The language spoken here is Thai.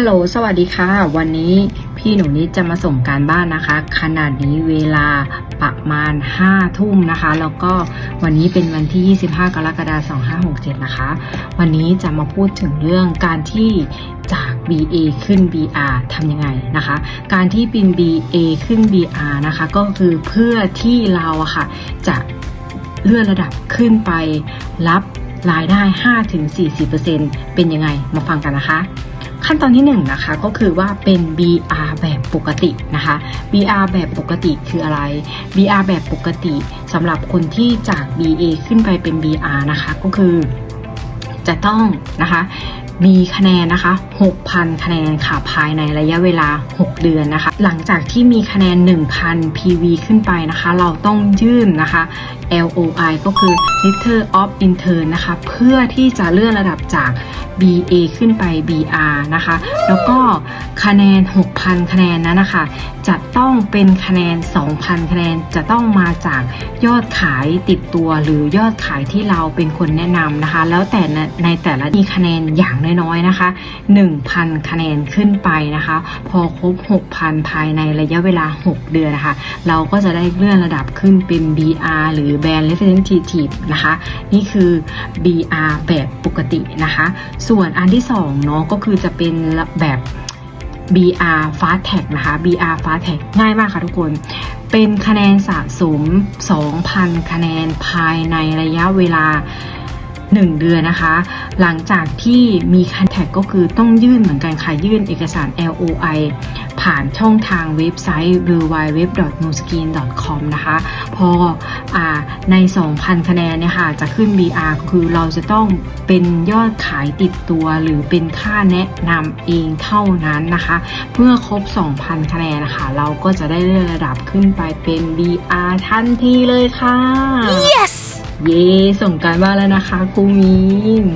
ฮัลโหล สวัสดีค่ะ วันนี้พี่หนูนิดจะมาส่งการบ้านนะคะ ขนาดนี้เวลาประมาณ 5 ทุ่มนะคะ แล้วก็วันนี้เป็นวันที่ 25 กรกฎาคม 2567 นะคะ วันนี้จะมาพูดถึงเรื่องการที่จาก BA ขึ้น BR ทำยังไงนะคะ การที่เป็น BA ขึ้น BR นะคะ ก็คือเพื่อที่เราอะค่ะ จะเลื่อนระดับขึ้นไปรับรายได้ 5-40%เป็นยังไง มาฟังกันนะคะ ขั้นตอนที่1นงนะคะก็คือว่าเป็น BR แบบปกตินะคะ BR แบบปกติคืออะไร BR แบบปกติสำหรับคนที่จาก BA ขึ้นไปเป็น BR นะคะก็คือจะต้องนะคะมีคะแนนนะคะ 6,000 คะแนนค่ะ ภายในระยะเวลา 6 เดือนนะคะ หลังจากที่มีคะแนน 1,000 PV ขึ้นไปนะคะ เราต้องยื่นนะคะ LOI ก็คือ Letter of Intern นะคะ เพื่อที่จะเลื่อนระดับจาก BA ขึ้นไป BR นะคะ แล้วก็คะแนน 6,000 คะแนนนั้นนะคะ จะต้องเป็นคะแนน 2,000 คะแนนจะต้องมาจากยอดขายติดตัวหรือยอดขายที่เราเป็นคนแนะนำนะคะ แล้วแต่ในแต่ละมีคะแนนอย่างน้อยๆนะคะ 1,000 คะแนนขึ้นไปนะคะ พอครบ 6,000 ภายในระยะเวลา 6 เดือนนะคะ เราก็จะได้เลื่อนระดับขึ้นเป็น BR หรือ Brand Representative นะคะ นี่คือ BR แบบปกตินะคะ ส่วนอันที่2เนาะก็คือจะเป็นแบบ BR Fast Tag นะคะ BR Fast Tag ง่ายมากค่ะทุกคน เป็นคะแนนสะสม 2,000 คะแนนภายในระยะเวลา 1 เดือนนะคะ หลังจากที่มีคันแท็กก็คือต้องยื่นเหมือนกันค่ะ ยื่นเอกสาร LOI ผ่านช่องทางเว็บไซต์ w w w n o s k i n c o m นะคะ พออใน 2,000 คะแนนเนี่ยค่ะ จะขึ้น BR คือเราจะต้องเป็นยอดขายติดตัว หรือเป็นค่าแนะนำเองเท่านั้นนะคะ เพื่อครบ 2,000 คะแนนนะคะ เราก็จะได้เลื่อนระดับขึ้นไปเป็น BR ทันทีเลยค่ะ Yes! เย้ส่งการบ้านแล้วนะคะครูมีน